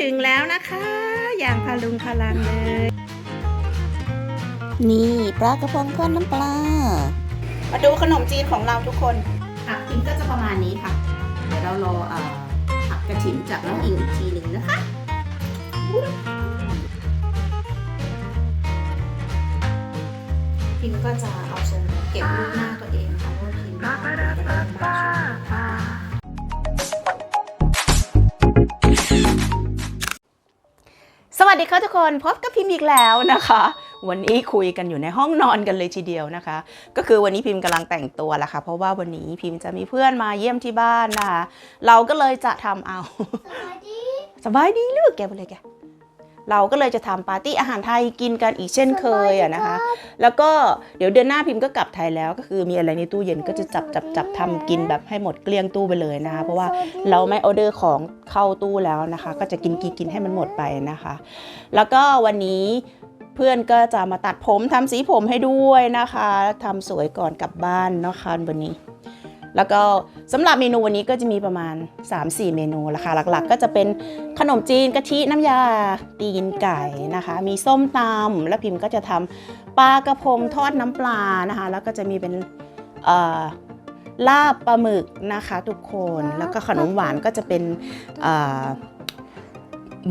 ถึงแล้วนะคะ อย่างพลุงพลังเลย นี่ปลากระพงทอดน้ำปลา มาดูขนมจีนของเราทุกคนผักกินก็จะประมาณนี้ค่ะ เดี๋ยวเรารอเอ่อผักกระถิ่นจากน้องอิงอีกทีหนึ่งนะคะพิมก็จะเอาทรงเก็บรูปหน้าตัวเองค่ะเพราะว่าพิมไม่ค่อย วัสดีค่ะทุกคนพบกับพิมพ์อีกแล้วนะคะ วันนี้คุยกันอยู่ในห้องนอนกันเลยทีเดียวนะคะ ก็คือวันนี้พิมพ์กำลังแต่งตัวละค่ะ เพราะว่าวันนี้พิมพ์จะมีเพื่อนมาเยี่ยมที่บ้านนะคะ เราก็เลยจะทำเอาสบายดีลูกแกไปเลยแก เราก็เลยจะทำปาร์ตี้อาหารไทยกินกันอีกเช่นเคยอะนะคะ แล้วก็เดี๋ยวเดือนหน้าพิมพ์ก็กลับไทยแล้ว ก็คือมีอะไรในตู้เย็นก็จะจับจับจับทำกินแบบให้หมดเกลี้ยงตู้ไปเลยนะคะ เพราะว่าเราไม่ออเดอร์ของเข้าตู้แล้วนะคะ ก็จะกินกินกินให้มันหมดไปนะคะ แล้วก็วันนี้เพื่อนก็จะมาตัดผมทำสีผมให้ด้วยนะคะทำสวยก่อนกลับบ้านเนาะคะวันนี้ แล้วก็สำหรับเมนูวันนี้ก็จะมีประมาณ 3-4 เมนูละค่ะหลักๆ ก็จะเป็นขนมจีนกะทิน้ำยาตีนไก่นะคะ มีส้มตำแล้วพิมพ์ก็จะทำปลากระพงทอดน้ำปลานะคะ แล้วก็จะมีเป็นลาบปลาหมึกนะคะทุกคนแล้วก็ขนมหวานก็จะเป็น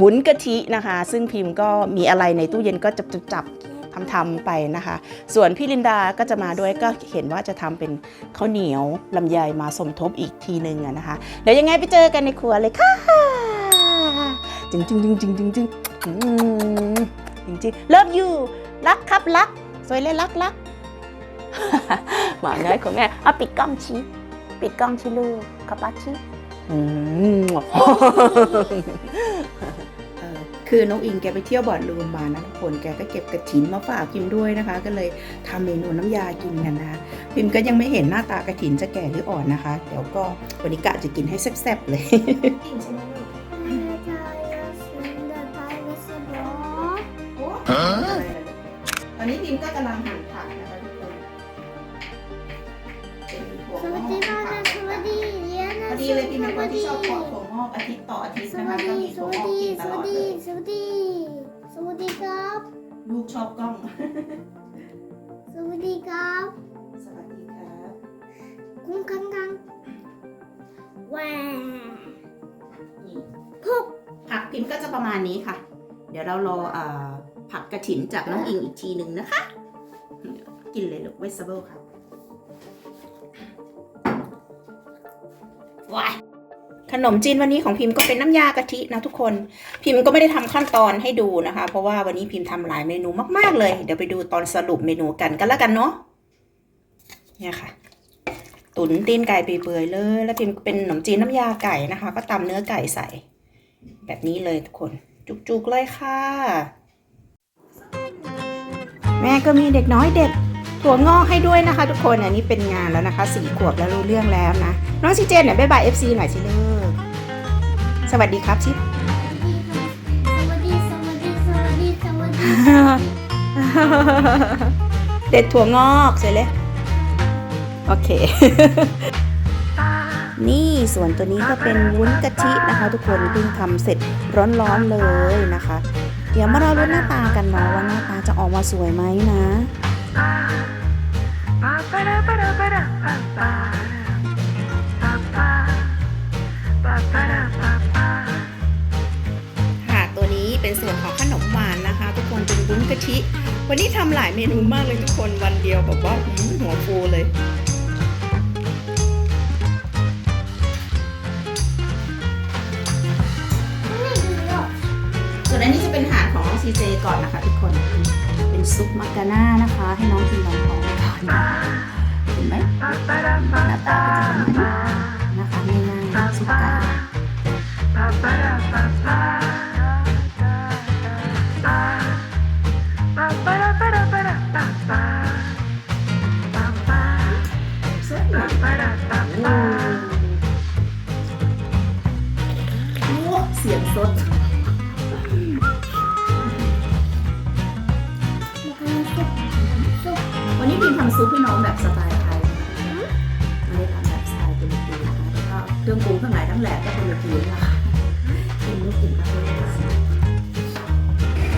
วุ้นกะทินะคะ ซึ่งพิมพ์ก็มีอะไรในตู้เย็นก็จับจับจับ ทำทำๆไปนะคะ ส่วนพี่ลินดาก็จะมาด้วยก็เห็นว่าจะทำเป็นข้าวเหนียวลำไยมาสมทบอีกทีหนึ่งนะคะ เดี๋ยวยังไงไปเจอกันในครัวเลยค่ะจริงจริงจริงจริงจริงจริงอืมจริงจริงเลิฟยูรักครับรัก สวยเลยรักรักหมาน้อยของแม่เอาปิดกล้องชี้ปิดกล้องชี้ลูกขับปัดชี้อืม คือน้องอิงแกไปเที่ยวบ่อนลูมมานะทุกคนแกก็เก็บกระถินมาฝากพิมด้วยนะคะ ก็เลยทำเมนูน้ำยากินกันนะคะพิมก็ยังไม่เห็นหน้าตากระถินจะแก่หรืออ่อนนะคะ เดี๋ยวก็วันนี้กะจะกินให้แซ่บๆเลยตอนนี้พิมก็กำลังหั่นผักนะคะทุกคนเป็นถั่วสงวัสอดีกค่ะนะคะสวัสดีเรียนพอดีเลยพิมเป็นคนที่ชอบเพาะถั่วง อกอาทิตย์ต่ออาทิตย์สนะวัคะสก็ดีมีสถั่ววัสงอกดีกินตสลวัอสดดีเลยสวัสดีสวัสดีครับ ลูกชอบกล้อง สวัสดีครับสวัสดีครับคุ้มกังกังแหวนี่พุกผักพิมพ์ก็จะประมาณนี้ค่ะ เดี๋ยวเรารอเอ่อผักกระถินจากน้องอิงอีกทีหนึ่งนะคะ กินเลยลูกเวสเบิลครับว้าย ขนมจีนวันนี้ของพิมพ์ก็เป็นน้ำยากะทินะทุกคน พิมพ์ก็ไม่ได้ทำขั้นตอนให้ดูนะคะ เพราะว่าวันนี้พิมพ์ทำหลายเมนูมาก ๆ เลย เดี๋ยวไปดูตอนสรุปเมนูกันกันแล้วกันเนาะเนี่ยค่ะ ตุ๋นตีนไก่เปื่อยๆเลย แล้วพิมพ์เป็นขนมจีนน้ำยาไก่นะคะ ก็ตำเนื้อไก่ใส่ แบบนี้เลยทุกคน จุกๆเลยค่ะ แม่ก็มีเด็กน้อยเด็ด ถั่วงอกให้ด้วยนะคะทุกคนอันนี้เป็นงานแล้วนะคะสี่ขวบแล้วรู้เรื่องแล้วนะ น้องซีเจนเนี่ยบ๊ายบายเอฟซีหน่อยสิเลิกสวัสดีครับชิสวัสดีสวัสดีสวัสดีสวัสดีเด็ดถั่วงอกเสร็จเลยโอเค นี่ส่วนตัวนี้ก็เป็นวุ้นกะทินะคะ ทุกคนเพิ่งทำเสร็จร้อนๆเลยนะคะ เดี๋ยวมาเราลุ้นหน้าตากันเนาะว่าหน้าตาจะออกมาสวยไหมนะ ค่ะตัวนี้เป็นส่วนของขนมหวานนะคะ ทุกคนเป็นวุ้นกะทิ วันนี้ทำหลายเมนูมากเลยทุกคนวันเดียวแบบว่าหัวฟูเลยส่วนอันนี้จะเป็นอาหารของซีเจก่อนนะคะทุกคน เป็นซุปมักกะน่านะคะ ให้น้องกินลองท้องก่อนเห็นไหมหน้าตาก็จะประมาณนี้ ซุปให้น้องแบบสไตล์ไทยนะคะไม่ได้ทำแบบสไตล์ตุรกีนะคะแล้วก็เครื่องปรุงทั้งหลายทั้งแหล่ก็ตุรกีนะคะกินลูกกินกับคนไทย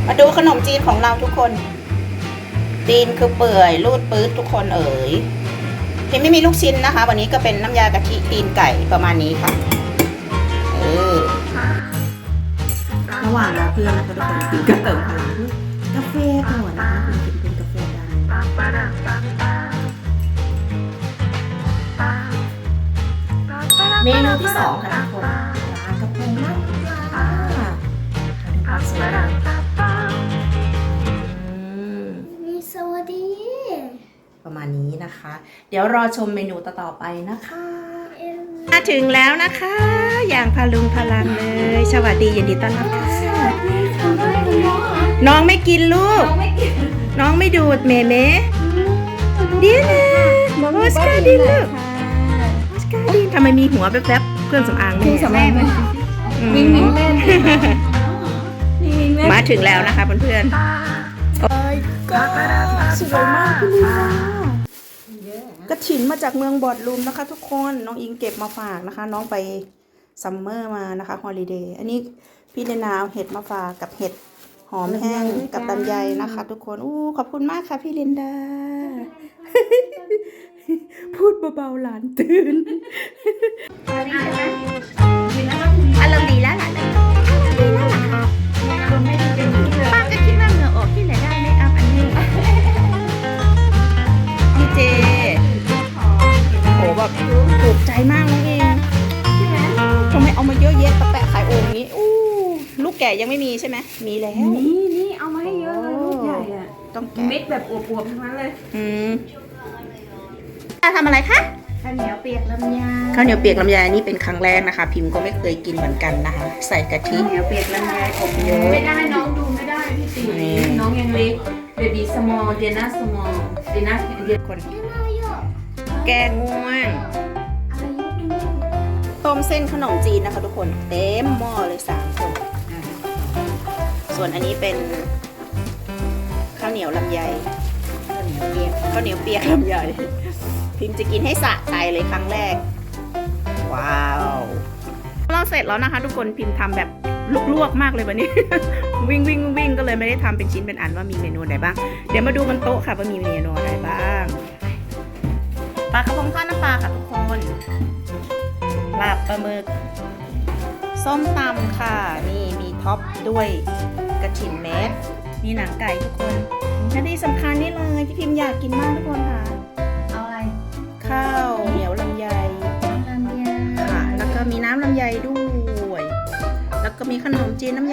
มาดูขนมจีนของเราทุกคนตีนคือเปื่อยรูดปื๊ดทุกคนเอ๋ยพิมไม่มีลูกชิ้นนะคะ วันนี้ก็เป็นน้ำยากะทิตีนไก่ประมาณนี้ค่ะเออระหว่างรอเพื่อนนะคะทุกคนพิมก็เติมพลังด้วยกาแฟก่อนนะคะ เมนูที่สองค่ะทุกคนปลากระพงน้ำปลาดูความสวยงามอืมมีสวัสดี ประมาณนี้นะคะ เดี๋ยวรอชมเมนูต่อๆไปนะคะเอ็มมาถึงแล้วนะคะ อย่างพลุงพลังเลย สวัสดียินดีต้อนรับค่ะน้องไม่กินลูก น้องไม่ดูดเมเมเดียนะมอสกาดินลูกม อสกาดินทำไมมีหัวแป๊บๆเครื่องสำอางแม่อืมมาถึงแล้วนะคะเพื่อนๆโอ้ยก็สวยมากพี่ลีลากระถินมาจากเมืองบอดลุมนะคะ ทุกคนน้องอิงเก็บมาฝากนะคะ น้องไปซัมเมอร์มานะคะฮอลิเดย์อันนี้พี่เดนาเอาเห็ดมาฝากกับเห็ดหอมแห้งกับลำไยนะคะ ทุกคนอู้ขอบคุณมากค่ะพี่ลินดา พูดเบาๆหลานตื่นอารมณ์ดีแล้วล่ะอารมณ์ดีแล้วล่ะป้าก็คิดว่าเหงื่อออกที่ไหนได้ไม่อัพอันนี้พี่เจโหแบบถูกใจมากน้องเองทำไมเอามาเยอะแยะตะแปะขายโอ่งนี้อู้ลูกแก่ยังไม่มีใช่ไหมมีแล้วนี่นี่เอามาให้เยอะเลยลูกใหญ่อะต้องแกะเม็ดแบบอวบๆทั้งนั้นเลย อืม จะทำอะไรคะข้าวเหนียวเปียกลำไยข้าวเหนียวเปียกลำไยนี่เป็นครั้งแรกนะคะ พิมพ์ก็ไม่เคยกินเหมือนกันนะคะ ใส่กะทิข้าวเหนียวเปียกลำไยอบเยอะไม่ได้น้องดูไม่ได้พี่ตีนี่น้องยังเล็กเบบี้สมอลเดียน่าสมอลเดียน่าเดียคนนายกแกงง่วงอายุดูต้มเส้นขนมจีนนะคะทุกคนเต็มหม้อเลยสามคนส่วนอันนี้เป็นข้าวเหนียวลำไยข้าวเหนียวเปียกข้าวเหนียวเปียกลำไย พิมพ์จะกินให้สะใจเลยครั้งแรก ว้าว เราเสร็จแล้วนะคะ ทุกคนพิมพ์ทำแบบลวกๆมากเลยวันนี้ วิ่งวิ่งวิ่งก็เลยไม่ได้ทำเป็นชิ้นเป็นอันว่ามีเมนูไหนบ้าง เดี๋ยวมาดูบนโต๊ะค่ะว่ามีเมนูอะไรบ้างปลากระพงทอดน้ำปลาค่ะทุกคนลาบปลาหมึกส้มตำค่ะ นี่มีท็อปด้วยกระถิ่นเม็ดมีหนังไก่ทุกคนและที่สำคัญนี่เลยที่พิมพ์อยากกินมากทุกคน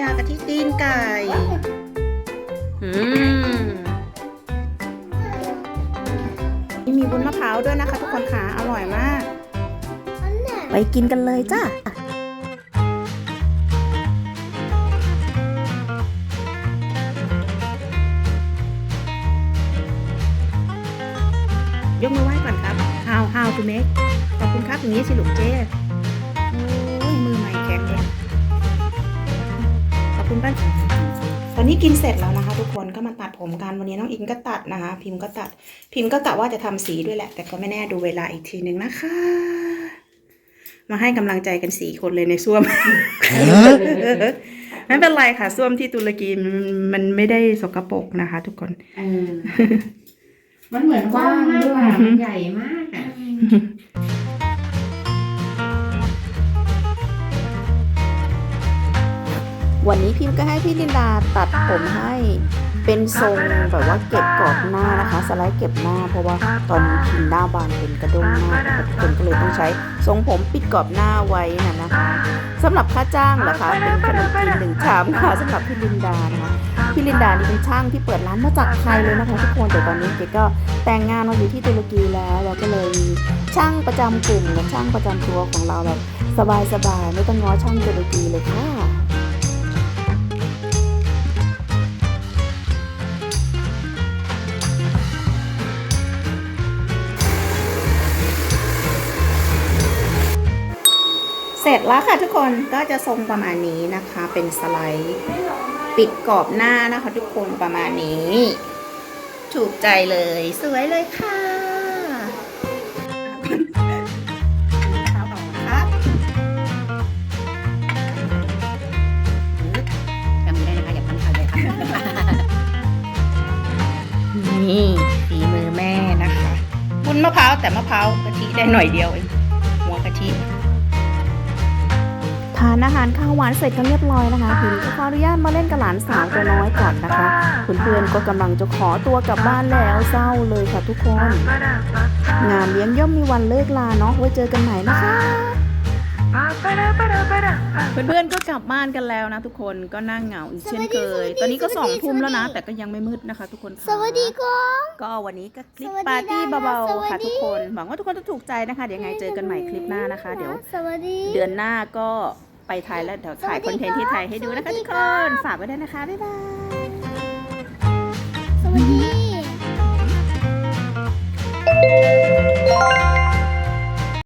ยากะทิตีนไก่ อืมนี่มีบุญมะพร้าวด้วยนะคะ ทุกคนค่ะ อร่อยมากอันน่ะไปกินกันเลยจ้ายกมือไหว้ก่อนครับ how how to make ขอบคุณครับอย่างนี้สิลูกเจ้ คุณป้าตอนนี้กินเสร็จแล้วนะคะ ทุกคนก็มาตัดผมกันวันนี้น้องอิงก็ตัดนะคะ พิมพ์ก็ตัด พิมพ์ก็กะว่าจะทำสีด้วยแหละ แต่ก็ไม่แน่ดูเวลาอีกทีหนึ่งนะคะ มาให้กำลังใจกันสี่คนเลยในส้วมไม่เป็นไรค่ะส้วมที่ตุรกีมันมันไม่ได้สกปรกนะคะ ทุกคนเออมันเหมือนกว้างด้วยอะมันใหญ่มาก พิมพ์ก็ให้พี่ลินดาตัดผมให้เป็นทรงแบบว่าเก็บกรอบหน้านะคะ สไลด์เก็บหน้า เพราะว่าตอนนี้พิมพ์หน้าบานเป็นกระด้งหน้านะคะทุกคนก็เลยต้องใช้ทรงผมปิดกรอบหน้าไว้นะนะคะสำหรับค่าจ้างเหรอคะ เป็นขนมจีนหนึ่งชามค่ะสำหรับพี่ลินดานะคะพี่ลินดานี่เป็นช่างที่เปิดร้านมาจากไทยเลยนะคะทุกคนแต่ตอนนี้แกก็แต่งงานมาอยู่ที่ตุรกีแล้วเราก็เลยมีช่างประจำกลุ่มและช่างประจำตัวของเราแบบสบายๆไม่ต้องง้อช่างตุรกีเลยค่ะ ร็จแล้วค่ะทุกคนก็จะทรงประมาณนี้นะคะ เป็นสไลด์ ปิดกรอบหน้านะคะ ทุกคนประมาณนี้ ถูกใจเลยสวยเลยค่ะนี่ฝีมือแม่นะคะบุญมะพร้าวแต่มะพร้าวกะทิได้หน่อยเดียวเองานอาหารข้าวหวานเสร็จกันเรียบร้อยนะคะพิมก็ขออนุญาตมาเล่นกับหลานสาวตัวน้อยก่อนนะคะเพื่อนๆก็กำลังจะขอตัวกลับบ้านแล้วเศร้าเลยค่ะทุกคน งานเลี้ยงย่อมมีวันเลิกลาเนาะไว้เจอกันใหม่นะคะเพื่อนๆก็กลับบ้านกันแล้วนะ ทุกคนก็นั่งเหงาอีกเช่นเคย ตอนนี้ก็สองทุ่มแล้วนะ แต่ก็ยังไม่มืดนะคะ ทุกคนค่ะสวัสดีครับก็วันนี้ก็คลิปสวัสดีปาร์ตี้นะเบาสวัๆสค่ะดีทุกคนหวังว่าทุกคนจะถูกใจนะคะ เดี๋ยวยังไงเจอกันใหม่คลิปหน้านะคะ เดี๋ยวสวัสดีเดือนหน้าก็ ไปไทยแล้วเดี๋ยวถ่ายสวัคสอนดีเทนต์ที่ครับไทยให้ดูนะคะสวัสดีทุกคครับนฝากไว้ด้วยนะคะ บ๊ายบาย สวัสดี